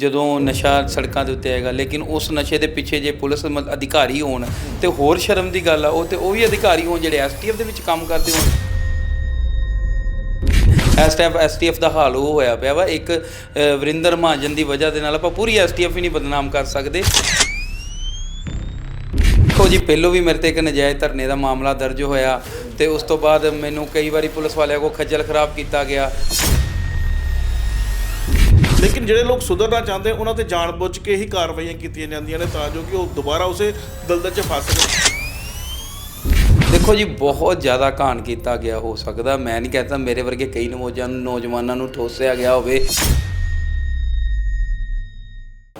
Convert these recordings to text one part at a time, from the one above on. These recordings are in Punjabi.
ਜਦੋਂ ਨਸ਼ਾ ਸੜਕਾਂ ਦੇ ਉੱਤੇ ਆਏਗਾ ਲੇਕਿਨ ਉਸ ਨਸ਼ੇ ਦੇ ਪਿੱਛੇ ਜੇ ਪੁਲਿਸ ਮ- ਅਧਿਕਾਰੀ ਹੋਣ ਤੇ ਹੋਰ ਸ਼ਰਮ ਦੀ ਗੱਲ ਆ, ਉਹ ਤੇ ਉਹ ਵੀ ਅਧਿਕਾਰੀ ਹੋਣ ਜਿਹੜੇ ਐਸਟੀਐਫ ਦੇ ਵਿੱਚ ਕੰਮ ਕਰਦੇ ਹੋਣ। ਐਸਟੀਐਫ ਐਸਟੀਐਫ ਦਾ ਹਾਲ ਉਹ ਹੋਇਆ ਪਿਆ ਵਾ, ਇੱਕ ਵਰਿੰਦਰ ਮਹਾਜਨ ਦੀ ਵਜ੍ਹਾ ਦੇ ਨਾਲ ਆਪਾਂ ਪੂਰੀ ਐਸਟੀਐਫ ਹੀ ਨਹੀਂ ਬਦਨਾਮ ਕਰ ਸਕਦੇ। ਦੇਖੋ ਜੀ, ਪਹਿਲੋਂ ਵੀ ਮੇਰੇ ਤੇ ਇੱਕ ਨਜਾਇਜ਼ ਧਰਨੇ ਦਾ ਮਾਮਲਾ ਦਰਜ ਹੋਇਆ ਤੇ ਉਸ ਤੋਂ ਬਾਅਦ ਮੈਨੂੰ ਕਈ ਵਾਰੀ ਪੁਲਿਸ ਵਾਲਿਆਂ ਕੋ ਖੱਜਲ ਖਰਾਬ ਕੀਤਾ ਗਿਆ। ਲੇਕਿਨ ਜਿਹੜੇ ਲੋਕ ਸੁਧਰਨਾ ਚਾਹੁੰਦੇ ਉਹਨਾਂ ਤੇ ਜਾਣਬੁੱਝ ਕੇ ਹੀ ਕਾਰਵਾਈਆਂ ਕੀਤੀਆਂ ਜਾਂਦੀਆਂ ਨੇ ਤਾਂ ਜੋ ਕਿ ਉਹ ਦੁਬਾਰਾ ਉਸੇ ਦਲਦਲ 'ਚ ਫਸ ਸਕਣ। ਦੇਖੋ ਜੀ ਬਹੁਤ ਜ਼ਿਆਦਾ ਘਾਣ ਕੀਤਾ ਗਿਆ ਹੋ ਸਕਦਾ। ਮੈਂ ਨਹੀਂ ਕਹਿੰਦਾ ਮੇਰੇ ਵਰਗੇ ਕਈ ਨੌਜਵਾਨ ਨੌਜਵਾਨਾਂ ਨੂੰ ਠੋਸਿਆ ਗਿਆ ਹੋਵੇ।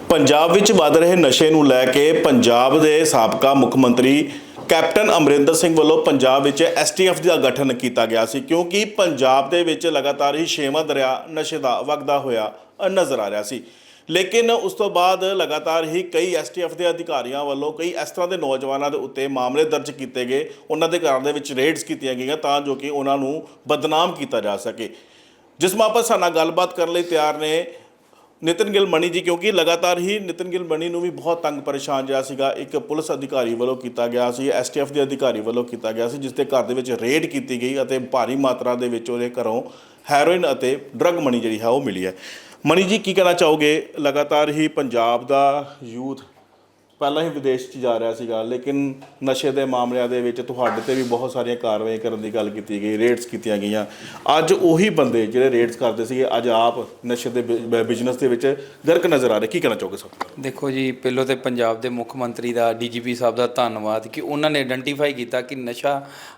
ਪੰਜਾਬ ਵਿੱਚ ਵੱਧ ਰਹੇ ਨਸ਼ੇ ਨੂੰ ਲੈ ਕੇ ਪੰਜਾਬ ਦੇ ਸਾਬਕਾ ਮੁੱਖ ਮੰਤਰੀ ਕੈਪਟਨ ਅਮਰਿੰਦਰ ਸਿੰਘ ਵੱਲੋਂ ਪੰਜਾਬ ਵਿੱਚ ਐਸਟੀਐਫ ਦਾ ਗਠਨ ਕੀਤਾ ਗਿਆ ਸੀ ਕਿਉਂਕਿ ਪੰਜਾਬ ਦੇ ਵਿੱਚ ਲਗਾਤਾਰ ਹੀ ਛੇਵਾਂ ਦਰਿਆ ਨਸ਼ੇ ਦਾ ਵਗਦਾ ਹੋਇਆ ਨਜ਼ਰ ਆ ਰਿਹਾ ਸੀ। ਲੇਕਿਨ ਉਸ ਤੋਂ ਬਾਅਦ ਲਗਾਤਾਰ ਹੀ ਕਈ ਐਸਟੀਐਫ ਦੇ ਅਧਿਕਾਰੀਆਂ ਵੱਲੋਂ ਕਈ ਇਸ ਤਰ੍ਹਾਂ ਦੇ ਨੌਜਵਾਨਾਂ ਦੇ ਉੱਤੇ ਮਾਮਲੇ ਦਰਜ ਕੀਤੇ ਗਏ। ਉਹਨਾਂ ਦੇ ਘਰਾਂ ਦੇ ਵਿੱਚ ਰੇਡਸ ਕੀਤੀਆਂ ਗਈਆਂ ਤਾਂ ਜੋ ਕਿ ਉਹਨਾਂ ਨੂੰ ਬਦਨਾਮ ਕੀਤਾ ਜਾ ਸਕੇ। ਜਿਸ ਮਾਪਸ ਸਾਡੇ ਨਾਲ ਗੱਲਬਾਤ ਕਰਨ ਲਈ ਤਿਆਰ ਨੇ ਨਿਤਿਨ ਗਿੱਲ ਮਣੀ ਜੀ, ਕਿਉਂਕਿ ਲਗਾਤਾਰ ਹੀ ਨਿਤਿਨ ਗਿੱਲ ਮਣੀ ਨੂੰ ਵੀ ਬਹੁਤ ਤੰਗ ਪਰੇਸ਼ਾਨ ਜਿਹਾ ਸੀਗਾ। ਇੱਕ ਪੁਲਿਸ ਅਧਿਕਾਰੀ ਵੱਲੋਂ ਕੀਤਾ ਗਿਆ ਸੀ ਐਸਟੀਐਫ ਦੇ ਅਧਿਕਾਰੀ ਵੱਲੋਂ ਕੀਤਾ ਗਿਆ ਸੀ, ਜਿਸ ਦੇ ਘਰ ਦੇ ਵਿੱਚ ਰੇਡ ਕੀਤੀ ਗਈ ਅਤੇ ਭਾਰੀ ਮਾਤਰਾ ਦੇ ਵਿੱਚ ਉਹਦੇ ਘਰੋਂ ਹੈਰੋਇਨ ਅਤੇ ਡਰੱਗ ਮਣੀ ਜਿਹੜੀ ਹੈ ਉਹ ਮਿਲੀ ਹੈ। ਮਣੀ ਜੀ ਕੀ ਕਹਿਣਾ ਚਾਹੋਗੇ? ਲਗਾਤਾਰ ਹੀ ਪੰਜਾਬ ਦਾ ਯੂਥ ਪਹਿਲਾਂ ਹੀ ਵਿਦੇਸ਼ 'ਚ ਜਾ ਰਿਹਾ ਸੀਗਾ ਲੇਕਿਨ ਨਸ਼ੇ ਦੇ ਮਾਮਲਿਆਂ ਦੇ ਵਿੱਚ ਤੁਹਾਡੇ ਤੇ ਵੀ ਬਹੁਤ ਸਾਰੀਆਂ ਕਾਰਵਾਈਆਂ ਕਰਨ ਦੀ ਗੱਲ ਕੀਤੀ ਗਈ ਰੇਡਸ ਕੀਤੀਆਂ ਗਈਆਂ। ਅੱਜ ਉਹੀ ਬੰਦੇ ਜਿਹੜੇ ਰੇਡਸ ਕਰਦੇ ਸੀਗੇ ਅੱਜ ਆਪ ਨਸ਼ੇ ਦੇ ਬਿਜ਼ਨਸ ਦੇ ਵਿੱਚ ਗਰਕ ਨਜ਼ਰ ਆ ਰਹੇ। ਕੀ ਕਹਿਣਾ ਚਾਹੋਗੇ ਸਭ ਦੇਖੋ ਜੀ ਪਹਿਲੋਂ ਤੇ ਪੰਜਾਬ ਦੇ ਮੁੱਖ ਮੰਤਰੀ ਦਾ ਡੀਜੀਪੀ ਸਾਹਿਬ ਦਾ ਧੰਨਵਾਦ ਕਿ ਉਹਨਾਂ ਨੇ ਆਇਡੈਂਟੀਫਾਈ ਕੀਤਾ ਕਿ ਨਸ਼ਾ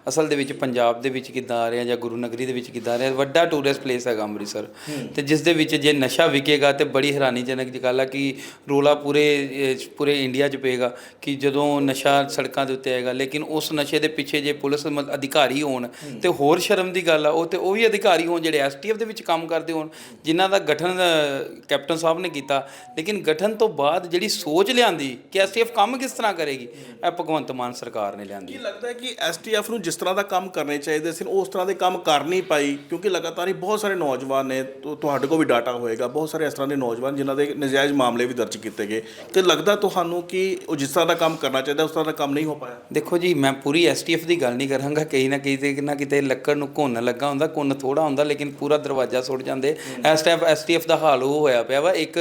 ਅਸਲ ਦੇ ਵਿੱਚ ਪੰਜਾਬ ਦੇ ਵਿੱਚ ਕਿੱਦਾਂ ਆ ਰਿਹਾ ਜਾਂ ਗੁਰੂ ਨਗਰੀ ਦੇ ਵਿੱਚ ਕਿੱਦਾਂ ਆ ਰਿਹਾ। ਵੱਡਾ ਟੂਰਿਸਟ ਪਲੇਸ ਹੈਗਾ ਅੰਮ੍ਰਿਤਸਰ। ਤੇ ਜਿਸ ਦੇ ਵਿੱਚ ਜੇ ਨਸ਼ਾ ਵਿਕੇਗਾ ਤੇ ਬੜੀ ਹੈਰਾਨੀਜਨਕ ਗੱਲ ਆ ਕਿ ਰੋਲਾ ਪੂਰੇ ਪੂਰੇ ਇੰਡੀਆ 'ਚ ਪਏਗਾ ਕਿ ਜਦੋਂ ਨਸ਼ਾ ਸੜਕਾਂ ਦੇ ਉੱਤੇ ਆਏਗਾ ਲੇਕਿਨ ਉਸ ਨਸ਼ੇ ਦੇ ਪਿੱਛੇ ਜੇ ਪੁਲਿਸ ਅਧਿਕਾਰੀ ਹੋਣ ਤੇ ਹੋਰ ਸ਼ਰਮ ਦੀ ਗੱਲ ਆ ਉਹ ਤੇ ਉਹ ਵੀ ਅਧਿਕਾਰੀ ਹੋਣ ਜਿਹੜੇ ਐਸਟੀਐਫ ਦੇ ਵਿੱਚ ਕੰਮ ਕਰਦੇ ਹੋਣ ਜਿਨ੍ਹਾਂ ਦਾ ਗਠਨ ਅ, ਕੈਪਟਨ ਸਾਹਿਬ ਨੇ ਕੀਤਾ। ਲੇਕਿਨ ਗਠਨ ਤੋਂ ਬਾਅਦ ਜਿਹੜੀ ਸੋਚ ਲਿਆਂਦੀ ਕਿ ਐਸਟੀਐਫ ਕੰਮ ਕਿਸ ਤਰ੍ਹਾਂ ਕਰੇਗੀ ਇਹ ਭਗਵੰਤ ਮਾਨ ਸਰਕਾਰ ਨੇ ਲਿਆਂਦੀ। ਕੀ ਲੱਗਦਾ ਹੈ ਕਿ ਐਸਟੀਐਫ ਨੂੰ ਜਿਸ ਤਰ੍ਹਾਂ ਦਾ ਕੰਮ ਕਰਨੇ ਚਾਹੀਦੇ ਸੀ ਉਸ ਤਰ੍ਹਾਂ ਦੇ ਕੰਮ ਕਰ ਨਹੀਂ ਪਾਈ ਕਿਉਂਕਿ ਲਗਾਤਾਰ ਹੀ ਬਹੁਤ ਸਾਰੇ ਨੌਜਵਾਨ ਨੇ ਤੁ- ਤੁਹਾਡੇ ਕੋਲ ਵੀ ਡਾਟਾ ਹੋਏਗਾ ਬਹੁਤ ਸਾਰੇ ਇਸ ਤਰ੍ਹਾਂ ਦੇ ਨੌਜਵਾਨ ਜਿਨ੍ਹਾਂ ਦੇ ਨਜਾਇਜ਼ ਮਾਮਲੇ ਵੀ ਦਰਜ ਕੀਤੇ ਗਏ। ਤੇ ਲੱਗਦਾ ਤੁਹਾਨੂੰ ਕਿ ਉਹ ਜਿਸ ਤਰ੍ਹਾਂ ਦਾ ਕੰਮ ਕਰਨਾ ਚਾਹੀਦਾ, ਉਸ ਤਰ੍ਹਾਂ ਦਾ ਕੰਮ ਨਹੀਂ ਹੋ ਪਾਇਆ। ਦੇਖੋ ਜੀ, ਮੈਂ ਪੂਰੀ ਐਸਟੀਐਫ ਦੀ ਗੱਲ ਨਹੀਂ ਕਰਾਂਗਾ। ਕਈ ਨਾ ਕਈ ਤੇ, ਨਾ ਕਿਤੇ ਲੱਕੜ ਨੂੰ ਘੁੰਨ ਲੱਗਾ ਹੁੰਦਾ, ਘੁੰਨ ਥੋੜਾ ਹੁੰਦਾ, ਲੇਕਿਨ ਪੂਰਾ ਦਰਵਾਜ਼ਾ ਸੁੱਟ ਜਾਂਦੇ। ਐਸਟੀਐਫ ਐਸਟੀਐਫ ਦਾ ਹਾਲ ਉਹ ਹੋਇਆ ਪਿਆ ਵਾ। ਇੱਕ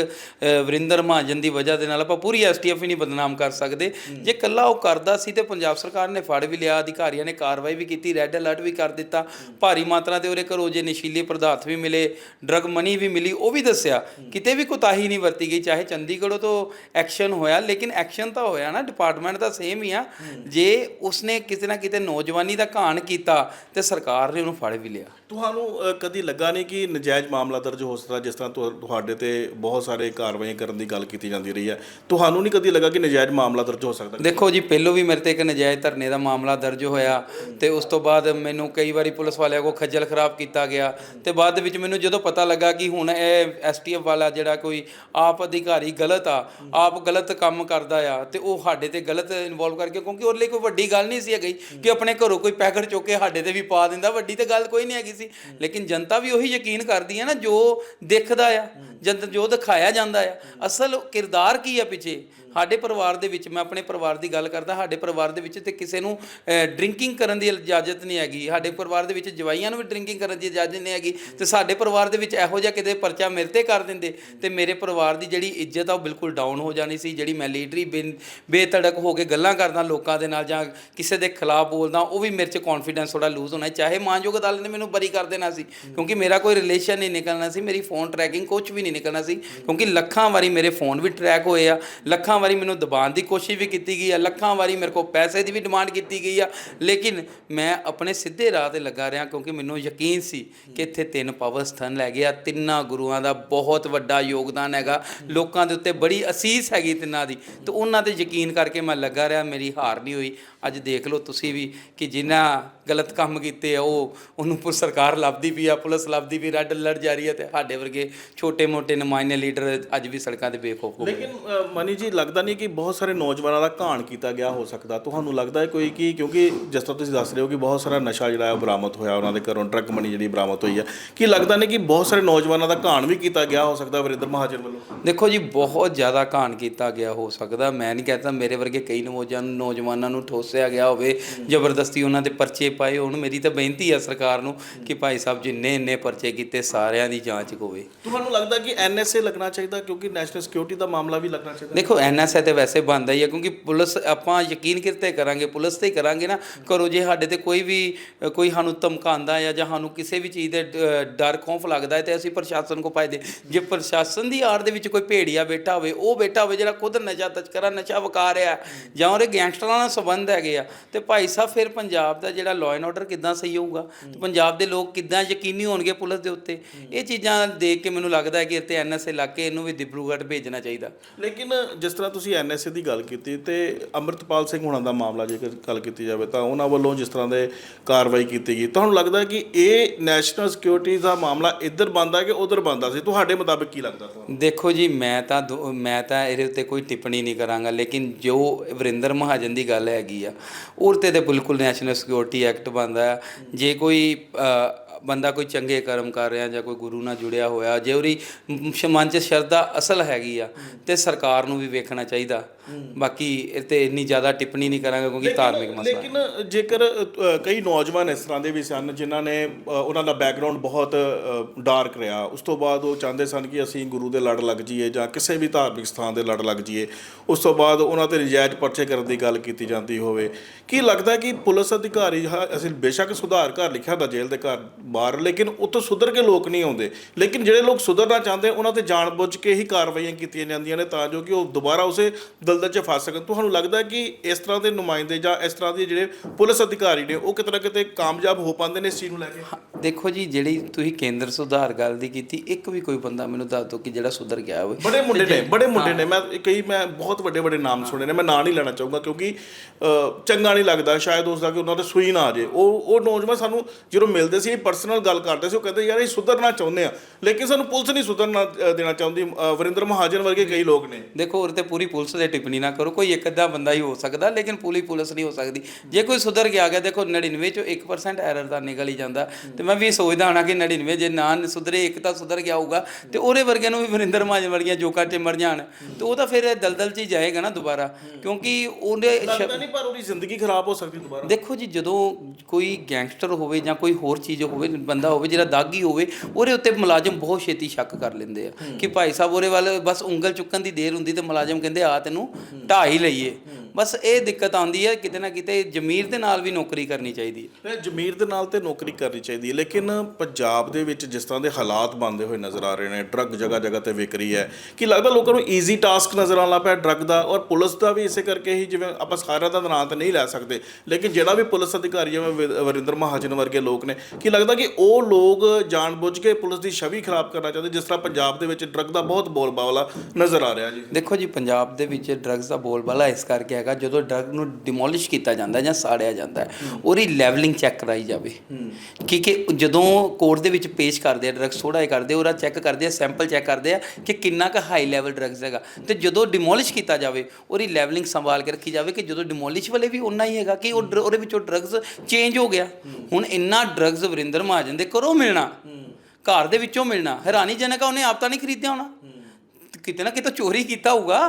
ਵਰਿੰਦਰ ਮਹਾਜਨ ਦੀ ਵਜ੍ਹਾ ਦੇ ਨਾਲ ਆਪਾਂ ਪੂਰੀ ਐਸਟੀਐਫ ਹੀ ਨਹੀਂ ਬਦਨਾਮ ਕਰ ਸਕਦੇ। ਜੇ ਕੱਲਾ ਉਹ ਕਰਦਾ ਸੀ ਤੇ ਪੰਜਾਬ ਸਰਕਾਰ ਨੇ ਫੜ ਵੀ ਲਿਆ, ਅਧਿਕਾਰੀਆਂ ਨੇ ਕਾਰਵਾਈ ਵੀ ਕੀਤੀ ਰੈੱਡ ਅਲਰਟ ਵੀ ਕਰ ਦਿੱਤਾ। ਭਾਰੀ ਮਾਤਰਾ ਤੇ ਉਹਦੇ ਘਰੋਂ ਜੇ ਨਸ਼ੀਲੇ ਪਦਾਰਥ ਵੀ ਮਿਲੇ ਡਰਗ ਮਨੀ ਵੀ ਮਿਲੀ, ਉਹ ਵੀ ਦੱਸਿਆ। ਕਿਤੇ ਵੀ ਕੋਤਾਹੀ ਨਹੀਂ ਵਰਤੀ ਗਈ, ਚਾਹੇ ਚੰਡੀਗੜ੍ਹੋਂ ਤੋਂ ਐਕਸ਼ਨ ਹੋਇਆ, ਲੇਕਿਨ ਐਕਸ਼ਨ ਤਾਂ ਹੋਇਆ ਨਾ ਡਿਪਾਰਟਮੈਂਟ ਤਾਂ ਸੇਮ ਹੀ ਆ। ਜੇ ਉਸਨੇ ਕਿਤੇ ਨਾ ਕਿਤੇ ਨੌਜਵਾਨੀ ਦਾ ਘਾਣ ਕੀਤਾ ਤੇ ਸਰਕਾਰ ਨੇ ਉਹਨੂੰ ਫੜ ਵੀ ਲਿਆ। ਤੁਹਾਨੂੰ ਅ, ਕਦੀ ਲੱਗਾ ਨਹੀਂ ਕਿ ਨਜਾਇਜ਼ ਮਾਮਲਾ ਦਰਜ ਹੋ ਸਕਦਾ ਜਿਸ ਤਰ੍ਹਾਂ ਤੁਹਾ- ਤੁਹਾਡੇ ਤੇ ਬਹੁਤ ਸਾਰੇ ਕਾਰਵਾਈਆਂ ਕਰਨ ਦੀ ਗੱਲ ਕੀਤੀ ਜਾਂਦੀ ਰਹੀ ਹੈ। ਤੁਹਾਨੂੰ ਨਹੀਂ ਕਦੀ ਲੱਗਾ ਕਿ ਨਜਾਇਜ਼ ਮਾਮਲਾ ਦਰਜ ਹੋ ਸਕਦਾ? ਦੇਖੋ ਜੀ ਪਹਿਲੋਂ ਵੀ ਮੇਰੇ ਤੇ ਇੱਕ ਨਜਾਇਜ਼ ਧਰਨੇ ਦਾ ਮਾਮਲਾ ਦਰਜ ਹੋਇਆ ਤੇ ਉਸ ਤੋਂ ਬਾਅਦ ਮੈਨੂੰ ਕਈ ਵਾਰੀ ਪੁਲਿਸ ਵਾਲਿਆਂ ਕੋ ਖੱਜਲ ਖਰਾਬ ਕੀਤਾ ਗਿਆ। ਤੇ ਬਾਅਦ ਦੇ ਵਿੱਚ ਮੈਨੂੰ ਜਦੋਂ ਪਤਾ ਲੱਗਾ ਕਿ ਹੁਣ ਇਹ ਐਸਟੀਐਫ ਵਾਲਾ ਜਿਹੜਾ ਕੋਈ ਆਪ ਅਧਿਕਾਰੀ ਗਲਤ ਆ ਆਪ ਗਲਤ ਕੰਮ ਕਰਦਾ ਆ ਤੇ ਉਹ ਸਾਡੇ ਤੇ ਗਲਤ ਇਨਵੋਲਵ ਕਰਕੇ, ਕਿਉਂਕਿ ਉਹਦੇ ਲਈ ਕੋਈ ਵੱਡੀ ਗੱਲ ਨਹੀਂ ਸੀ ਹੈਗੀ ਕਿ ਆਪਣੇ ਘਰੋਂ ਕੋਈ ਪੈਕਟ ਚੁੱਕ ਕੇ ਸਾਡੇ ਤੇ ਵੀ ਪਾ ਦਿੰਦਾ, ਵੱਡੀ ਤੇ ਗੱਲ ਕੋਈ ਨਹੀਂ ਹੈਗੀ ਸੀ। ਲੇਕਿਨ ਜਨਤਾ ਵੀ ਉਹੀ ਯਕੀਨ ਕਰਦੀ ਹੈ ਨਾ, ਜੋ ਦਿਖਦਾ ਆ, ਜਦ ਜੋ ਦਿਖਾਇਆ ਜਾਂਦਾ ਆ। ਅਸਲ ਕਿਰਦਾਰ ਕੀ ਆ ਪਿੱਛੇ? ਸਾਡੇ ਪਰਿਵਾਰ ਦੇ ਵਿੱਚ, ਮੈਂ ਆਪਣੇ ਪਰਿਵਾਰ ਦੀ ਗੱਲ ਕਰਦਾ, ਸਾਡੇ ਪਰਿਵਾਰ ਦੇ ਵਿੱਚ ਤੇ ਕਿਸੇ ਨੂੰ ਡਰਿੰਕਿੰਗ ਕਰਨ ਦੀ ਇਜਾਜ਼ਤ ਨਹੀਂ ਹੈਗੀ। ਸਾਡੇ ਪਰਿਵਾਰ ਦੇ ਵਿੱਚ ਜਵਾਈਆਂ ਨੂੰ ਵੀ ਡਰਿੰਕਿੰਗ ਕਰਨ ਦੀ ਇਜਾਜ਼ਤ ਨਹੀਂ ਹੈਗੀ। ਤੇ ਸਾਡੇ ਪਰਿਵਾਰ ਦੇ ਵਿੱਚ ਇਹੋ ਜਿਹਾ ਕਿਤੇ ਪਰਚਾ ਮੇਰੇ ਤੇ ਕਰ ਦਿੰਦੇ, ਤੇ ਮੇਰੇ ਪਰਿਵਾਰ ਦੀ ਜਿਹੜੀ ਇੱਜ਼ਤ ਆ ਉਹ ਬਿਲਕੁਲ ਡਾਊਨ ਹੋ ਜਾਣੀ ਸੀ। ਜਿਹੜੀ ਮੈਂ ਲੀਡਰੀ ਬਿਨ ਬੇਤੜਕ ਹੋ ਕੇ ਗੱਲਾਂ ਕਰਦਾ ਲੋਕਾਂ ਦੇ ਨਾਲ ਜਾਂ ਕਿਸੇ ਦੇ ਖਿਲਾਫ ਬੋਲਦਾ, ਉਹ ਵੀ ਮੇਰੇ 'ਚ ਕੌਨਫੀਡੈਂਸ ਥੋੜਾ ਲੂਜ਼ ਹੋਣਾ। ਚਾਹੇ ਮਾਨਯੋਗ ਅਦਾਲਤ ਨੇ ਮੈਨੂੰ ਬਰੀ ਕਰ ਦੇਣਾ ਸੀ, ਕਿਉਂਕਿ ਮੇਰਾ ਕੋਈ ਰਿਲੇਸ਼ਨ ਨਹੀਂ ਨਿਕਲਣਾ ਸੀ, ਮੇਰੀ ਫੋਨ ਟਰੈਕਿੰਗ ਕੁਝ ਵੀ ਨਹੀਂ ਨਿਕਲਣਾ ਸੀ, ਕਿਉਂਕਿ ਲੱਖਾਂ ਵਾਰੀ ਮੇਰੇ ਫੋਨ ਵੀ ਟਰੈਕ ਹੋਏ ਆ, ਲੱਖਾਂ ਵਾਰੀ ਮੈਨੂੰ ਦਬਾਉਣ ਦੀ ਕੋਸ਼ਿਸ਼ ਵੀ ਕੀਤੀ ਗਈ ਆ, ਲੱਖਾਂ ਵਾਰੀ ਮੇਰੇ ਕੋਲ ਪੈਸੇ ਦੀ ਵੀ ਡਿਮਾਂਡ ਕੀਤੀ ਗਈ ਆ, ਲੇਕਿਨ ਮੈਂ ਆਪਣੇ ਸਿੱਧੇ ਰਾਹ ਤੇ ਲੱਗਾ ਰਿਹਾ ਕਿਉਂਕਿ ਮੈਨੂੰ ਯਕੀਨ ਸੀ ਕਿ ਇੱਥੇ ਤਿੰਨ ਪਵਨ ਸਥਾਨ ਲੈ ਗਿਆ ਤਿੰਨਾਂ ਗੁਰੂਆਂ ਦਾ ਬਹੁਤ ਵੱਡਾ ਯੋਗਦਾਨ ਹੈਗਾ, ਲੋਕਾਂ ਦੇ ਉੱਤੇ ਬੜੀ ਅਸੀਸ ਹੈਗੀ ਤਿੰਨਾਂ ਦੀ, ਤੇ ਉਹਨਾਂ ਤੇ ਯਕੀਨ ਕਰਕੇ ਮੈਂ ਲੱਗਾ ਰਿਹਾ, ਮੇਰੀ ਹਾਰ ਨਹੀਂ ਹੋਈ। ਅੱਜ ਦੇਖ ਲਓ ਤੁਸੀਂ ਵੀ ਕਿ ਜਿਨ੍ਹਾਂ ਗਲਤ ਕੰਮ ਕੀਤੇ ਆ ਉਹ ਉਹਨੂੰ ਪੁ- ਸਰਕਾਰ ਲੱਭਦੀ ਵੀ ਆ ਪੁਲਿਸ ਲੱਭਦੀ ਵੀ ਰੈੱਡ ਅਲਰਟ ਜਾਰੀ ਹੈ ਤੇ ਸਾਡੇ ਵਰਗੇ ਛੋਟੇ-ਮੋਟੇ ਨੁਮਾਇੰਦੇ ਲੀਡਰ ਅੱਜ ਵੀ ਸੜਕਾਂ ਤੇ ਬੇਖੌਫ ਹੋ ਗਏ। ਲੇਕਿਨ ਅ, ਮਨੀ ਜੀ ਲੱਗਦਾ ਨਹੀਂ ਕਿ ਬਹੁਤ ਸਾਰੇ ਨੌਜਵਾਨਾਂ ਦਾ ਘਾਣ ਕੀਤਾ ਗਿਆ ਹੋ ਸਕਦਾ? ਤੁਹਾਨੂੰ ਲੱਗਦਾ ਹੈ ਕੋਈ ਕਿ ਕਿਉਂਕਿ ਜਿਸ ਤਰ੍ਹਾਂ ਤੁਸੀਂ ਦੱਸ ਰਹੇ ਹੋ ਕਿ ਬਹੁਤ ਸਾਰਾ ਨਸ਼ਾ ਜਿਹੜਾ ਹੈ ਉਹ ਬਰਾਮਦ ਹੋਇਆ ਉਹਨਾਂ ਦੇ ਘਰੋਂ ਡਰੱਗ ਮਨੀ ਜਿਹੜੀ ਬਰਾਮਦ ਹੋਈ ਹੈ। ਕੀ ਲੱਗਦਾ ਨਹੀਂ ਕਿ ਬਹੁਤ ਸਾਰੇ ਨੌਜਵਾਨਾਂ ਦਾ ਘਾਣ ਵੀ ਕੀਤਾ ਗਿਆ ਹੋ ਸਕਦਾ ਵਰਿੰਦਰ ਮਹਾਜਨ ਵੱਲੋਂ? ਦੇਖੋ ਜੀ ਬਹੁਤ ਜ਼ਿਆਦਾ ਘਾਣ ਕੀਤਾ ਗਿਆ ਹੋ ਸਕਦਾ। ਮੈਂ ਨਹੀਂ ਕਹਿੰਦਾ ਮੇਰੇ ਵਰਗੇ ਕਈ ਨੌਜਵਾਨ ਨੌਜਵਾਨਾਂ ਨੂੰ ਠੋਸਿਆ ਗਿਆ ਹੋਵੇ ਜ਼ਬਰਦਸਤੀ ਉਹਨਾਂ ਦੇ ਪਰਚੇ ਪਾਏ ਹੁਣ ਮੇਰੀ ਤਾਂ ਬੇਨਤੀ ਹੈ ਸਰਕਾਰ ਨੂੰ ਕਿ ਭਾਈ ਸਾਹਿਬ ਜਿੰਨੇ ਇੰਨੇ ਪਰਚੇ ਕੀਤੇ ਸਾਰਿਆਂ ਦੀ ਜਾਂਚ ਹੋਵੇ। ਤੁਹਾਨੂੰ ਲੱਗਦਾ ਕਿ ਐਨਐਸਏ ਲੱਗਣਾ ਚਾਹੀਦਾ ਕਿਉਂਕਿ ਨੈਸ਼ਨਲ ਸਿਕਿਉਰਿਟੀ ਦਾ ਮਾਮਲਾ ਵੀ ਲੱਗਣਾ ਚਾਹੀਦਾ? ਦੇਖੋ ਐਨਐਸਏ ਤੇ ਵੈਸੇ ਬਣਦਾ ਹੀ ਹੈ ਕਿਉਂਕਿ ਪੁਲਿਸ ਆਪਾਂ ਯਕੀਨ ਕਿਤੇ ਕਰਾਂਗੇ ਪੁਲਿਸ ਤੇ ਹੀ ਕਰਾਂਗੇ ਨਾ ਕਰੋ ਜੇ ਸਾਡੇ ਤੇ ਕੋਈ ਵੀ ਕੋਈ ਸਾਨੂੰ ਧਮਕਾਉਂਦਾ ਹੈ ਜਾਂ ਸਾਨੂੰ ਕਿਸੇ ਵੀ ਚੀਜ਼ ਦੇ ਡਰ ਖੌਫ ਲੱਗਦਾ ਹੈ ਤੇ ਅਸੀਂ ਪ੍ਰਸ਼ਾਸਨ ਕੋ ਪਾਇਦੇ ਜੇ ਪ੍ਰਸ਼ਾਸਨ ਦੀ ਆੜ ਦੇ ਵਿੱਚ ਕੋਈ ਭੇੜੀਆ ਬੈਠਾ ਹੋਵੇ ਉਹ ਬੈਠਾ ਹੋਵੇ ਜਿਹੜਾ ਖੁਦ ਨਸ਼ਾ ਤਸਕਰਾ ਨਸ਼ਾ ਵਕਾ ਰਿਹਾ ਜਾਂ ਉਹਦੇ ਗੈਂਗਸਟਰਾਂ ਨਾਲ ਸੰਬੰਧ ਹੈਗੇ ਆ ਤੇ ਭਾਈ ਸਾਹਿਬ ਫਿਰ ਪੰਜਾਬ ਦਾ ਜਿਹੜਾ ਲਾਅ ਐਂਡ ਆਰਡਰ ਕਿੱਦਾਂ ਸਹੀ ਹੋਊਗਾ? ਤੇ ਪੰਜਾਬ ਦੇ ਲੋਕ ਕਿੱਦਾਂ ਯਕੀਨੀ ਹੋਣਗੇ ਪੁਲਿਸ ਦੇ ਉੱਤੇ? ਇਹ ਚੀਜ਼ਾਂ ਦੇਖ ਕੇ ਮੈਨੂੰ ਲੱਗਦਾ ਹੈ ਕਿ ਇੱਥੇ ਐਨਐਸਏ ਲਾ ਕੇ ਇਹਨੂੰ ਵੀ ਦਿਬਰੂਗੜ੍ਹ ਭੇਜਣਾ ਚਾਹੀਦਾ। ਲੇਕਿਨ ਜਿਸ ਤਰ੍ਹਾਂ ਤੁਸੀਂ ਐਨਐਸਏ ਦੀ ਗੱਲ ਕੀਤੀ ਤੇ ਅੰਮ੍ਰਿਤਪਾਲ ਸਿੰਘ ਹੁਣਾਂ ਦਾ ਮਾਮਲਾ ਜੇਕਰ ਗੱਲ ਕੀਤੀ ਜਾਵੇ ਤਾਂ ਉਹਨਾਂ ਵੱਲੋਂ ਜਿਸ ਤਰ੍ਹਾਂ ਦੇ ਕਾਰਵਾਈ ਕੀਤੀ ਗਈ। ਤੁਹਾਨੂੰ ਲੱਗਦਾ ਕਿ ਇਹ ਨੈਸ਼ਨਲ ਸਿਕਿਉਰਿਟੀ ਦਾ ਮਾਮਲਾ ਇੱਧਰ ਬੰਦਾ ਕਿ ਉਧਰ ਬੰਦਾ ਸੀ? ਤੁਹਾਡੇ ਮੁਤਾਬਿਕ ਕੀ ਲੱਗਦਾ ਤੁਹਾਨੂੰ? ਦੇਖੋ ਜੀ ਮੈਂ ਤਾਂ ਮੈਂ ਤਾਂ ਇਹਦੇ ਉੱਤੇ ਕੋਈ ਟਿੱਪਣੀ ਨਹੀਂ ਕਰਾਂਗਾ ਲੇਕਿਨ ਜੋ ਵਰਿੰਦਰ ਮਹਾਜਨ ਦੀ ਗੱਲ ਹੈਗੀ ਆ ਉਹ ਤੇ ਤੇ ਬਿਲਕੁਲ ਨੈਸ਼ਨਲ ਸਿਕਿਉਰਿਟੀ ਐਕਟ ਬੰਦਾ ਆ ਜੇ ਕੋਈ ਬੰਦਾ ਕੋਈ ਚੰਗੇ ਕਰਮ ਕਰ ਰਿਹਾ ਜਾਂ ਕੋਈ ਗੁਰੂ ਨਾਲ ਜੁੜਿਆ ਹੋਇਆ ਜੇ ਉਹਦੀ ਮਨ 'ਚ ਸ਼ਰਧਾ ਅਸਲ ਹੈਗੀ ਆ ਤੇ ਸਰਕਾਰ ਨੂੰ ਵੀ ਵੇਖਣਾ ਚਾਹੀਦਾ। ਬਾਕੀ ਇਹ ਤੇ ਇੰਨੀ ਜ਼ਿਆਦਾ ਟਿੱਪਣੀ ਨਹੀਂ ਕਰਾਂਗਾ ਕਿਉਂਕਿ ਧਾਰਮਿਕ ਮਸਲਾ ਹੈ। ਲੇਕਿਨ ਜੇਕਰ ਕਈ ਨੌਜਵਾਨ ਇਸ ਤਰ੍ਹਾਂ ਦੇ ਵੀ ਸਨ ਜਿਨ੍ਹਾਂ ਨੇ ਉਹਨਾਂ ਦਾ ਬੈਕਗ੍ਰਾਉਂਡ ਬਹੁਤ ਡਾਰਕ ਰਿਹਾ। ਉਸ ਤੋਂ ਬਾਅਦ ਉਹ ਚਾਹੁੰਦੇ ਸਨ ਕਿ ਅਸੀਂ ਗੁਰੂ ਦੇ ਲੜ ਲੱਗ ਜਾਈਏ ਜਾਂ ਕਿਸੇ ਵੀ ਧਾਰਮਿਕ ਸਥਾਨ ਦੇ ਲੜ ਲੱਗ ਜਾਈਏ। ਉਸ ਤੋਂ ਬਾਅਦ ਉਹਨਾਂ ਤੇ ਨਜਾਇਜ਼ ਪਰਚੇ ਕਰਨ ਦੀ ਗੱਲ ਕੀਤੀ ਜਾਂਦੀ ਹੋਵੇ। ਕੀ ਲੱਗਦਾ ਕਿ ਪੁਲਿਸ ਅਧਿਕਾਰੀ ਅਸੀਂ ਬੇਸ਼ੱਕ ਸੁਧਾਰ ਘਰ ਲਿਖਿਆ ਹੁੰਦਾ ਜੇਲ੍ਹ ਦੇ ਘਰ ਬਾਹਰ ਲੇਕਿਨ ਉੱਥੋਂ ਸੁਧਰ ਕੇ ਲੋਕ ਨਹੀਂ ਆਉਂਦੇ। ਲੇਕਿਨ ਜਿਹੜੇ ਲੋਕ ਸੁਧਰਨਾ ਚਾਹੁੰਦੇ ਉਹਨਾਂ ਤੇ ਜਾਣਬੁੱਝ ਕੇ ਹੀ ਕਾਰਵਾਈਆਂ ਕੀਤੀਆਂ ਜਾਂਦੀਆਂ ਨੇ ਤਾਂ ਜੋ ਕਿ ਉਹ ਦੁਬਾਰਾ ਉਸੇ ਦਲਦਲ 'ਚ ਫਸ ਸਕਣ। ਤੁਹਾਨੂੰ ਲੱਗਦਾ ਕਿ ਇਸ ਤਰ੍ਹਾਂ ਦੇ ਨੁਮਾਇੰਦੇ ਜਾਂ ਇਸ ਤਰ੍ਹਾਂ ਦੇ ਜਿਹੜੇ ਪੁਲਿਸ ਅਧਿਕਾਰੀ ਨੇ ਉਹ ਕਿਤੇ ਨਾ ਕਿਤੇ ਕਾਮਯਾਬ ਹੋ ਪਾਉਂਦੇ ਨੇ ਇਸ ਚੀਜ਼ ਨੂੰ ਲੈ ਕੇ? ਦੇਖੋ ਜੀ ਜਿਹੜੀ ਤੁਸੀਂ ਕੇਂਦਰ ਸੁਧਾਰ ਗੱਲ ਦੀ ਕੀਤੀ ਇੱਕ ਵੀ ਕੋਈ ਬੰਦਾ ਮੈਨੂੰ ਦੱਸ ਦਿਓ ਕਿ ਜਿਹੜਾ ਸੁਧਰ ਗਿਆ ਹੋਵੇ। ਬੜੇ ਮੁੰਡੇ ਨੇ ਬੜੇ ਮੁੰਡੇ ਨੇ। ਮੈਂ ਕਈ ਮੈਂ ਬਹੁਤ ਵੱਡੇ ਵੱਡੇ ਨਾਮ ਸੁਣੇ ਨੇ। ਮੈਂ ਨਾਂ ਨਹੀਂ ਲੈਣਾ ਚਾਹੂੰਗਾ ਕਿਉਂਕਿ ਚੰਗਾ ਨਹੀਂ ਲੱਗਦਾ। ਸ਼ਾਇਦ ਉਸ ਦਾ ਕਿ ਉਹਨਾਂ ਤੇ ਸੂਈ ਨਾ ਆ ਜੇ। ਉਹ ਉਹ ਨੌਜਵਾਨ ਸਾਨੂੰ ਜਦੋਂ ਮਿਲਦੇ ਸੀ ਪਰਸਨਲ ਗੱਲ ਕਰਦੇ ਸੀ ਉਹ ਕਹਿੰਦੇ ਯਾਰ ਇਹ ਸੁਧਰਨਾ ਚਾਹੁੰਦੇ ਆ ਲੇਕਿਨ ਸਾਨੂੰ ਪੁਲਿਸ ਨਹੀਂ ਸੁਧਰਨਾ ਦੇਣਾ ਚਾਹੁੰਦੀ। ਵਰਿੰਦਰ ਮਹਾਜਨ ਵਰਗੇ ਕਈ ਲੋਕ ਨੇ। ਦੇਖੋ ਤੇ ਪੂਰੀ ਪੁਲਿਸ ਦੇ ਟਿੱਪਣੀ ਨਾ ਕਰੋ ਕੋਈ ਇੱਕ ਅੱਧਾ ਬੰਦਾ ਹੀ ਹੋ ਸਕਦਾ ਲੇਕਿਨ ਪੂਰੀ ਪੁਲਿਸ ਨਹੀਂ ਹੋ ਸਕਦੀ। ਜੇ ਕੋਈ ਸੁਧਰ ਗਿਆ ਗਿਆ ਦੇਖੋ 99 ਚੋਂ 1% ਐਰਰ ਤਾਂ ਨਿਕਲ ਹੀ ਜਾਂਦਾ। ਤੇ ਮੈਂ ਵੀ ਸੋਚਦਾ ਹਾਂ ਕਿ 99 ਜੇ ਨਾ ਸੁਧਰੇ ਇੱਕ ਤਾਂ ਸੁਧਰ ਗਿਆ ਹੋਊਗਾ ਤੇ ਉਹਦੇ ਵਰਗਿਆਂ ਨੂੰ ਵੀ ਵਰਿੰਦਰ ਮਾਜਨ ਵਰਗੀਆਂ ਜੋਕਾਂ ਤੇ ਮਰ ਜਾਣ। ਤੇ ਉਹ ਤਾਂ ਫਿਰ ਦਲਦਲ 'ਚ ਹੀ ਜਾਏਗਾ ਨਾ ਦੁਬਾਰਾ ਕਿਉਂਕਿ ਉਹਦੇ ਲੱਗਦਾ ਨਹੀਂ ਪਰ ਉਹਦੀ ਜ਼ਿੰਦਗੀ ਖਰਾਬ ਹੋ ਸਕਦੀ ਦੁਬਾਰਾ। ਦੇਖੋ ਜੀ ਜਦੋਂ ਕੋਈ ਗੈਂਗਸਟਰ ਹੋਵੇ ਜਾਂ ਕੋਈ ਹੋਰ ਚੀਜ਼ ਹੋਵੇ ਬੰਦਾ ਹੋਵੇ ਜਿਹੜਾ ਦਾਗੀ ਹੋਵੇ ਉਹਦੇ ਉੱਤੇ ਮੁਲਾਜ਼ਮ ਬਹੁਤ ਛੇਤੀ ਸ਼ੱਕ ਕਰ ਲੈਂਦੇ ਆ ਕਿ ਭਾਈ ਸਾਹਿਬ ਉਹਦੇ ਵੱਲ ਬਸ ਉਂਗਲ ਚੁੱਕਣ ਦੀ ਦੇਰ ਹੁੰਦੀ ਤੇ ਮੁਲਾਜ਼ਮ ਕਹਿੰਦੇ ਆ ਤੈਨੂੰ ਢਾਹ ਹੀ ਲਈਏ। ਬਸ ਇਹ ਦਿੱਕਤ ਆਉਂਦੀ ਹੈ ਕਿਤੇ ਨਾ ਕਿਤੇ ਜ਼ਮੀਰ ਦੇ ਨਾਲ ਵੀ ਨੌਕਰੀ ਕਰਨੀ ਚਾਹੀਦੀ ਹੈ। ਇਹ ਜ਼ਮੀਰ ਦੇ ਨਾਲ ਤੇ ਨੌਕਰੀ ਕਰਨੀ ਚਾਹੀਦੀ ਹੈ ਲੇਕਿਨ ਪੰਜਾਬ ਦੇ ਵਿੱਚ ਜਿਸ ਤਰ੍ਹਾਂ ਦੇ ਹਾਲਾਤ ਬਣਦੇ ਹੋਏ ਨਜ਼ਰ ਆ ਰਹੇ ਨੇ ਡਰੱਗ ਜਗ੍ਹਾ ਜਗ੍ਹਾ ਤੇ ਵਿਕ ਰਹੀ ਹੈ ਕੀ ਲੱਗਦਾ ਲੋਕਾਂ ਨੂੰ ਈਜ਼ੀ ਟਾਸਕ ਨਜ਼ਰ ਆਉਣ ਲੱਗ ਪਿਆ ਡਰੱਗ ਦਾ ਔਰ ਪੁਲਿਸ ਦਾ ਵੀ ਇਸੇ ਕਰਕੇ ਹੀ ਜਿਵੇਂ ਆਪਾਂ ਸਾਰਿਆਂ ਦਾ ਨਾਂ ਤਾਂ ਨਹੀਂ ਲੈ ਸਕਦੇ ਲੇਕਿਨ ਜਿਹੜਾ ਵੀ ਪੁਲਿਸ ਅਧਿਕਾਰੀ ਜਿਵੇਂ ਵਰਿੰਦਰ ਮਹਾਜਨ ਵਰਗੇ ਲੋਕ ਨੇ ਕੀ ਲੱਗਦਾ ਕਿ ਉਹ ਲੋਕ ਜਾਣਬੁੱਝ ਕੇ ਪੁਲਿਸ ਦੀ ਛਵੀ ਖਰਾਬ ਕਰਨਾ ਚਾਹੁੰਦੇ ਜਿਸ ਤਰ੍ਹਾਂ ਪੰਜਾਬ ਦੇ ਵਿੱਚ ਡਰੱਗ ਦਾ ਬਹੁਤ ਬੋਲਬਾਲਾ ਨਜ਼ਰ ਆ ਰਿਹਾ ਜੀ। ਦੇਖੋ ਜੀ ਪੰਜਾਬ ਦੇ ਵਿੱਚ ਡਰੱਗਸ ਦਾ ਬੋਲਬਾਲਾ ਇਸ ਕਰਕੇ ਹੈਗਾ ਜਦੋਂ ਡਰੱਗ ਨੂੰ ਡਿਮੋਲਿਸ਼ ਕੀਤਾ ਜਾਂਦਾ ਹੈ ਜਾਂ ਸਾੜਿਆ ਜਾਂਦਾ ਹੈ ਉਹਦੀ ਲੈਵਲਿੰਗ ਚੈੱਕ ਕਰਾਈ ਜਾਵੇ। ਕਿ ਕਿ ਜਦੋਂ ਕੋਰਟ ਦੇ ਵਿੱਚ ਪੇਸ਼ ਕਰਦੇ ਆ ਡਰੱਗਸ ਥੋੜਾ ਜਿਹਾ ਕਰਦੇ ਉਹਦਾ ਚੈੱਕ ਕਰਦੇ ਆ ਸੈਂਪਲ ਚੈੱਕ ਕਰਦੇ ਆ ਕਿ ਕਿੰਨਾ ਕੁ ਹਾਈ ਲੈਵਲ ਡਰੱਗਸ ਹੈਗਾ। ਤੇ ਜਦੋਂ ਡਿਮੋਲਿਸ਼ ਕੀਤਾ ਜਾਵੇ ਉਹਦੀ ਲੈਵਲਿੰਗ ਸੰਭਾਲ ਕੇ ਰੱਖੀ ਜਾਵੇ ਕਿ ਜਦੋਂ ਡਿਮੋਲਿਸ਼ ਵਾਲੇ ਵੀ ਉਨਾ ਹੀ ਹੈਗਾ ਕਿ ਉਹ ਉਹਦੇ ਵਿੱਚੋਂ ਡਰੱਗਸ ਚੇਂਜ ਹੋ ਗਿਆ। ਹੁਣ ਇੰਨਾ ਡਰੱਗਸ ਵਰਿੰਦਰ ਮਹਾਜਨ ਦੇ ਘਰੋਂ ਮਿਲਣਾ ਘਰ ਦੇ ਵਿੱਚੋਂ ਮਿਲਣਾ ਹੈਰਾਨੀਜਨਕ ਆ ਉਹਨੇ ਆਪ ਤਾਂ ਨਹੀਂ ਖਰੀਦਿਆ ਹੋਣਾ। ਕਿਤੇ ਨਾ ਕਿਤੇ ਚੋਰੀ ਕੀਤਾ ਹੋਊਗਾ।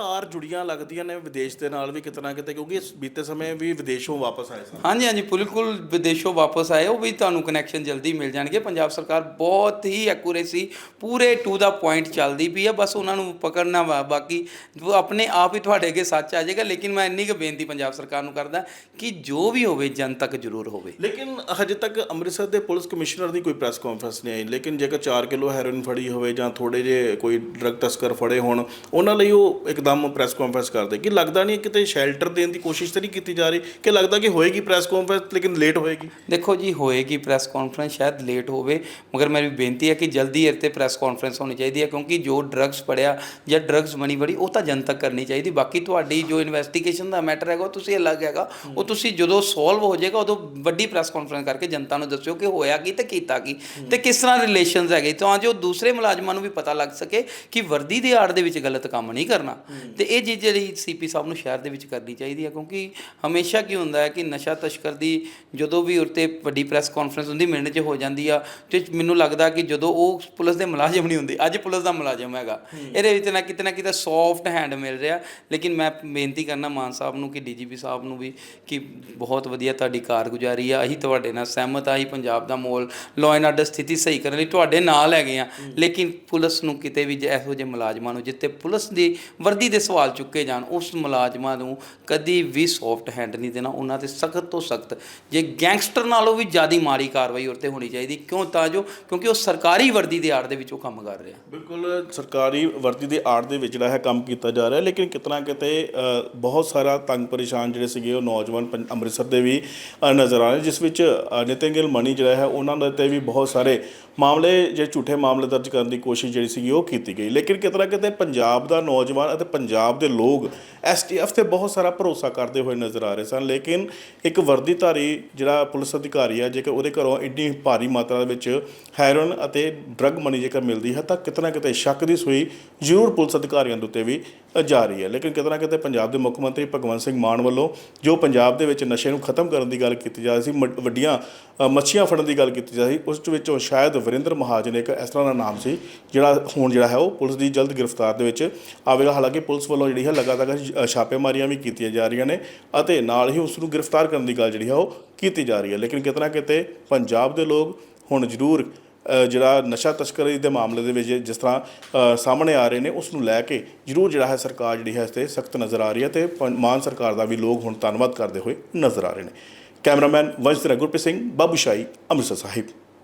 ਮੈਨੂੰ ਲੱਗਦਾ ਤਾਰ ਜੁੜੀਆਂ ਲੱਗਦੀਆਂ ਨੇ ਵਿਦੇਸ਼ ਦੇ ਨਾਲ ਵੀ ਕਿਤੇ ਨਾ ਕਿਤੇ ਕਿਉਂਕਿ ਇਸ ਬੀਤੇ ਸਮੇਂ ਵੀ ਵਿਦੇਸ਼ੋਂ ਵਾਪਸ ਆਏ ਸਨ। ਹਾਂਜੀ ਹਾਂਜੀ ਬਿਲਕੁਲ ਵਿਦੇਸ਼ੋਂ ਵਾਪਸ ਆਏ ਉਹ ਵੀ ਤੁਹਾਨੂੰ ਕਨੈਕਸ਼ਨ ਜਲਦੀ ਮਿਲ ਜਾਣਗੇ। ਪੰਜਾਬ ਸਰਕਾਰ ਬਹੁਤ ਹੀ ਐਕੂਰੇਸੀ ਪੂਰੇ ਟੂ ਦਾ ਪੁਆਇੰਟ ਚੱਲਦੀ ਪਈ ਹੈ ਬਸ ਉਹਨਾਂ ਨੂੰ ਪਕੜਨਾ ਵਾ ਬਾਕੀ ਉਹ ਆਪਣੇ ਆਪ ਹੀ ਤੁਹਾਡੇ ਅੱਗੇ ਸੱਚ ਆ ਜਾਏਗਾ ਲੇਕਿਨ ਮੈਂ ਇੰਨੀ ਕੁ ਬੇਨਤੀ ਪੰਜਾਬ ਸਰਕਾਰ ਨੂੰ ਕਰਦਾ ਕਿ ਜੋ ਵੀ ਹੋਵੇ ਜਨ ਤੱਕ ਜ਼ਰੂਰ ਹੋਵੇ। ਲੇਕਿਨ ਹਜੇ ਤੱਕ ਅੰਮ੍ਰਿਤਸਰ ਦੇ ਪੁਲਿਸ ਕਮਿਸ਼ਨਰ ਦੀ ਕੋਈ ਪ੍ਰੈਸ ਕਾਨਫਰੰਸ ਨਹੀਂ ਆਈ ਲੇਕਿਨ ਜੇਕਰ 4 ਕਿਲੋ ਹੈਰੋਇਨ ਫੜੀ ਹੋਵੇ ਜਾਂ ਥੋੜੇ ਜੇ ਕੋਈ ਡਰਗ ਤਸਕਰ ਫੜੇ ਹੋਣ ਉਹਨਾਂ ਲਈ ਉਹ ਇੱਕਦਮ ਇੱਕਦਮ ਪ੍ਰੈਸ ਕਾਨਫਰੰਸ ਕਰਦੇ। ਕਿ ਲੱਗਦਾ ਨਹੀਂ ਕਿਤੇ ਸ਼ੈਲਟਰ ਦੇਣ ਦੀ ਕੋਸ਼ਿਸ਼ ਤਾਂ ਨਹੀਂ ਕੀਤੀ ਜਾ ਰਹੀ? ਕਿ ਲੱਗਦਾ ਕਿ ਹੋਏਗੀ ਪ੍ਰੈਸ ਕਾਨਫਰੰਸ ਲੇਕਿਨ ਲੇਟ ਹੋਏਗੀ? ਦੇਖੋ ਜੀ, ਹੋਏਗੀ ਪ੍ਰੈਸ ਕਾਨਫਰੰਸ ਸ਼ਾਇਦ ਲੇਟ ਹੋਵੇ, ਮਗਰ ਮੇਰੀ ਬੇਨਤੀ ਹੈ ਕਿ ਜਲਦੀ ਇਹ 'ਤੇ ਪ੍ਰੈਸ ਕਾਨਫਰੰਸ ਹੋਣੀ ਚਾਹੀਦੀ ਹੈ, ਕਿਉਂਕਿ ਜੋ ਡਰੱਗਸ ਪੜਿਆ ਜਾਂ ਡਰੱਗਸ ਮਨੀ ਬੜੀ ਉਹ ਤਾਂ ਜਨਤਕ ਕਰਨੀ ਚਾਹੀਦੀ। ਬਾਕੀ ਤੁਹਾਡੀ ਜੋ ਇਨਵੈਸਟੀਗੇਸ਼ਨ ਦਾ ਮੈਟਰ ਹੈਗਾ, ਉਹ ਤੁਸੀਂ ਅਲੱਗ ਹੈਗਾ। ਉਹ ਤੁਸੀਂ ਜਦੋਂ ਸੋਲਵ ਹੋ ਜਾਏਗਾ, ਉਦੋਂ ਵੱਡੀ ਪ੍ਰੈਸ ਕਾਨਫਰੰਸ ਕਰਕੇ ਜਨਤਾ ਨੂੰ ਦੱਸਿਓ ਕਿ ਹੋਇਆ ਕੀ ਤੇ ਕੀਤਾ ਕੀ ਤੇ ਕਿਸ ਤਰ੍ਹਾਂ ਰਿਲੇਸ਼ਨਸ ਹੈਗੇ। ਤਾਂ ਜੋ ਦੂਸਰੇ ਮੁਲਾਜ਼ਮਾਂ ਨੂੰ ਵੀ ਪਤਾ ਲੱਗ ਸਕੇ ਕਿ ਵਰਦੀ ਦੇ ਆੜ ਦੇ ਵਿੱਚ ਗਲਤ ਕੰਮ ਨਹੀਂ ਕਰਨਾ। ਤੇ ਇਹ ਚੀਜ਼ ਜਿਹੜੀ ਸੀਪੀ ਸਾਹਿਬ ਨੂੰ ਸ਼ਹਿਰ ਦੇ ਵਿੱਚ ਕਰਨੀ ਚਾਹੀਦੀ ਹੈ ਕਿਉਂਕਿ ਹਮੇਸ਼ਾ ਕੀ ਹੁੰਦਾ ਹੈ ਕਿ ਨਸ਼ਾ ਤਸਕਰ ਦੀ ਜਦੋਂ ਵੀ ਉਰਤੇ ਵੱਡੀ ਪ੍ਰੈਸ ਕਾਨਫਰੰਸ ਹੁੰਦੀ ਮਿੰਟ 'ਚ ਹੋ ਜਾਂਦੀ ਆ ਤੇ ਮੈਨੂੰ ਲੱਗਦਾ ਕਿ ਜਦੋਂ ਉਹ ਪੁਲਿਸ ਦੇ ਮੁਲਾਜ਼ਮ ਨਹੀਂ ਹੁੰਦੇ ਅੱਜ ਪੁਲਿਸ ਦਾ ਮੁਲਾਜ਼ਮ ਹੈਗਾ। ਇਹਦੇ ਵਿੱਚ ਨਾ ਕਿਤੇ ਨਾ ਕਿਤੇ ਸੌਫਟ ਹੈਂਡ ਮਿਲ ਰਿਹਾ ਲੇਕਿਨ ਮੈਂ ਬੇਨਤੀ ਕਰਨਾ ਮਾਨ ਸਾਹਿਬ ਨੂੰ ਕਿ ਡੀਜੀਪੀ ਸਾਹਿਬ ਨੂੰ ਵੀ ਕਿ ਬਹੁਤ ਵਧੀਆ ਤੁਹਾਡੀ ਕਾਰਗੁਜ਼ਾਰੀ ਆ ਅਸੀਂ ਤੁਹਾਡੇ ਨਾਲ ਸਹਿਮਤ ਆ ਅਸੀਂ ਪੰਜਾਬ ਦਾ ਮੋਲ ਲਾਅ ਐਂਡ ਆਰਡਰ ਸਥਿਤੀ ਸਹੀ ਕਰਨ ਲਈ ਤੁਹਾਡੇ ਨਾਲ ਹੈਗੇ ਆ ਲੇਕਿਨ ਪੁਲਿਸ ਨੂੰ ਕਿਤੇ ਵੀ ਜੇ ਇਹੋ ਜਿਹੇ ਮੁਲਾਜ਼ਮਾਂ ਨੂੰ ਜਿੱਤੇ ਪੁਲਿਸ ਦੀ ਵਰਦੀ ਦੇ ਸਵਾਲ ਚੁੱਕੇ ਜਾਣ ਉਸ ਮੁਲਾਜ਼ਮਾਂ ਨੂੰ ਕਦੀ ਵੀ ਸੌਫਟ ਹੈਂਡ ਨਹੀਂ ਦੇਣਾ ਉਹਨਾਂ ਤੇ ਸਖਤ ਤੋਂ ਸਖਤ ਜੇ ਗੈਂਗਸਟਰ ਨਾਲੋਂ ਵੀ ਜ਼ਿਆਦਾ ਮਾੜੀ ਕਾਰਵਾਈ ਉੱਤੇ ਹੋਣੀ ਚਾਹੀਦੀ ਕਿਉਂ ਤਾਂ ਜੋ ਕਿਉਂਕਿ ਉਹ ਸਰਕਾਰੀ ਵਰਦੀ ਦੇ ਆੜ ਦੇ ਵਿੱਚ ਉਹ ਕੰਮ ਕਰ ਰਿਹਾ। ਬਿਲਕੁਲ ਸਰਕਾਰੀ ਵਰਦੀ ਦੇ ਆੜ ਦੇ ਵਿੱਚ ਜਿਹੜਾ ਹੈ ਕੰਮ ਕੀਤਾ ਜਾ ਰਿਹਾ ਲੇਕਿਨ ਕਿਤਨਾ ਕਿਤੇ ਬਹੁਤ ਸਾਰਾ ਤੰਗ ਪਰੇਸ਼ਾਨ ਜਿਹੜੇ ਸੀਗੇ ਉਹ ਨੌਜਵਾਨ ਪੰ- ਅੰਮ੍ਰਿਤਸਰ ਦੇ ਵੀ ਨਜ਼ਰ ਆ ਰਹੇ ਜਿਸ ਵਿੱਚ ਅ, ਨਿਤਿਨ ਗਿੱਲ ਮਣੀ ਜਿਹੜਾ ਹੈ ਉਹਨਾਂ ਦੇ ਤੇ ਵੀ ਬਹੁਤ ਸਾਰੇ ਮਾਮਲੇ ਜੇ ਝੂਠੇ ਮਾਮਲੇ ਦਰਜ ਕਰਨ ਦੀ ਕੋਸ਼ਿਸ਼ ਜਿਹੜੀ ਸੀਗੀ ਉਹ ਕੀਤੀ ਗਈ। ਲੇਕਿਨ ਕਿਤਨਾ ਕਿਤੇ ਪੰਜਾਬ ਦਾ ਨੌਜਵਾਨ ਅਤੇ ਪੰਜਾਬ ਦੇ ਲੋਕ ਐਸਟੀਐਫ ਤੇ ਬਹੁਤ ਸਾਰਾ ਭਰੋਸਾ ਕਰਦੇ ਹੋਏ ਨਜ਼ਰ ਆ ਰਹੇ ਸਨ, ਲੇਕਿਨ ਇੱਕ ਵਰਦੀਧਾਰੀ ਜਿਹੜਾ ਪੁਲਿਸ ਅਧਿਕਾਰੀ ਹੈ ਜੇਕਰ ਉਹਦੇ ਘਰੋਂ ਇੰਨੀ ਭਾਰੀ ਮਾਤਰਾ ਦੇ ਵਿੱਚ ਹੈਰੋਇਨ ਅਤੇ ਡਰੱਗ ਮਨੀ ਜੇਕਰ ਮਿਲਦੀ ਹੈ, ਤਾਂ ਕਿਤਨਾ ਕਿਤੇ ਸ਼ੱਕ ਦੀ ਸੂਈ ਜ਼ਰੂਰ ਪੁਲਿਸ ਅਧਿਕਾਰੀਆਂ ਦੇ ਉੱਤੇ ਵੀ ਜਾ ਰਹੀ ਹੈ। ਲੇਕਿਨ ਕਿਤੇ ਨਾ ਕਿਤੇ ਪੰਜਾਬ ਦੇ ਮੁੱਖ ਮੰਤਰੀ ਭਗਵੰਤ ਸਿੰਘ ਮਾਨ ਵੱਲੋਂ ਜੋ ਪੰਜਾਬ ਦੇ ਵਿੱਚ ਨਸ਼ੇ ਨੂੰ ਖਤਮ ਕਰਨ ਦੀ ਗੱਲ ਕੀਤੀ ਜਾ ਰਹੀ ਸੀ ਮ- ਵੱਡੀਆਂ ਮੱਛੀਆਂ ਫੜਨ ਦੀ ਗੱਲ ਕੀਤੀ ਜਾ ਰਹੀ, ਉਸ ਵਿੱਚੋਂ ਸ਼ਾਇਦ ਵਰਿੰਦਰ ਮਹਾਜਨ ਇੱਕ ਇਸ ਤਰ੍ਹਾਂ ਦਾ ਨਾਮ ਸੀ, ਜਿਹੜਾ ਹੁਣ ਜਿਹੜਾ ਹੈ ਉਹ ਪੁਲਿਸ ਦੀ ਜਲਦ ਗ੍ਰਿਫਤਾਰ ਦੇ ਵਿੱਚ ਆਵੇਗਾ। ਹਾਲਾਂਕਿ ਪੁਲਿਸ ਵੱਲੋਂ ਜਿਹੜੀ ਹੈ ਲਗਾਤਾਰ ਛਾਪੇਮਾਰੀਆਂ ਵੀ ਕੀਤੀਆਂ ਜਾ ਰਹੀਆਂ ਨੇ ਅਤੇ ਨਾਲ ਹੀ ਉਸ ਨੂੰ ਗ੍ਰਿਫਤਾਰ ਕਰਨ ਦੀ ਗੱਲ ਜਿਹੜੀ ਹੈ ਉਹ ਕੀਤੀ ਜਾ ਰਹੀ ਹੈ। ਲੇਕਿਨ ਕਿਤੇ ਨਾ ਕਿਤੇ ਪੰਜਾਬ ਦੇ ਲੋਕ ਹੁਣ ਜ਼ਰੂਰ ਜਿਹੜਾ ਨਸ਼ਾ ਤਸਕਰੀ ਦੇ ਮਾਮਲੇ ਦੇ ਵਿੱਚ ਜਿਸ ਤਰ੍ਹਾਂ ਸਾਹਮਣੇ ਆ ਰਹੇ ਨੇ, ਉਸ ਨੂੰ ਲੈ ਕੇ ਜ਼ਰੂਰ ਜਿਹੜਾ ਹੈ ਸਰਕਾਰ ਜਿਹੜੀ ਹੈ ਇਸ ਤੇ ਸਖਤ ਨਜ਼ਰ ਆ ਰਹੀ ਹੈ ਤੇ ਮਾਨ ਸਰਕਾਰ ਦਾ ਵੀ ਲੋਕ ਹੁਣ ਧੰਨਵਾਦ ਕਰਦੇ ਹੋਏ ਨਜ਼ਰ ਆ ਰਹੇ ਨੇ। ਕੈਮਰਾਮੈਨ ਵੰਸ਼ ਗੁਰਪ੍ਰੀਤ ਸਿੰਘ, ਬਾਬੂ ਸ਼ਾਹੀ, ਅੰਮ੍ਰਿਤਸਰ ਸਾਹਿਬ।